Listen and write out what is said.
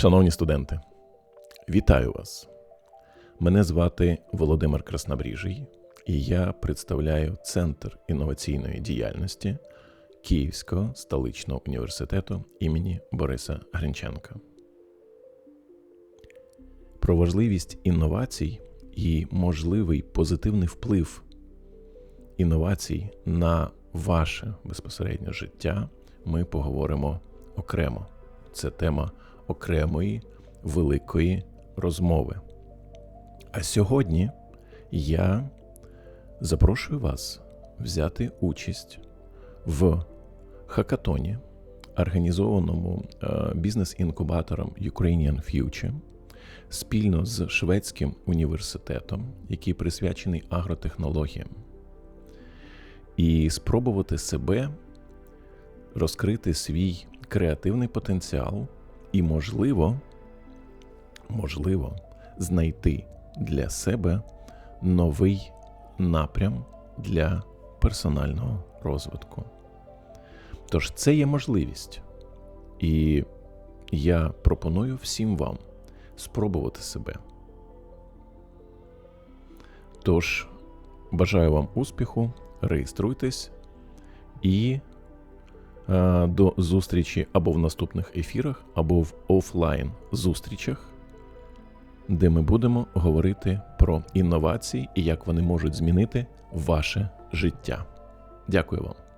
Шановні студенти, вітаю вас! Мене звати Володимир Краснобріжий, і я представляю Центр інноваційної діяльності Київського столичного університету імені Бориса Гринченка. Про важливість інновацій і можливий позитивний вплив інновацій на ваше безпосереднє життя ми поговоримо окремо. Це тема окремої великої розмови. А сьогодні я запрошую вас взяти участь в хакатоні, організованому е, бізнес-інкубатором Ukrainian Future спільно з шведським університетом, який присвячений агротехнологіям, і спробувати себе розкрити свій креативний потенціал і, можливо, можливо, знайти для себе новий напрям для персонального розвитку. Тож це є можливість, і я пропоную всім вам спробувати себе. Тож, бажаю вам успіху, реєструйтесь і до зустрічі або в наступних ефірах, або в офлайн зустрічах, де ми будемо говорити про інновації і як вони можуть змінити ваше життя. Дякую вам.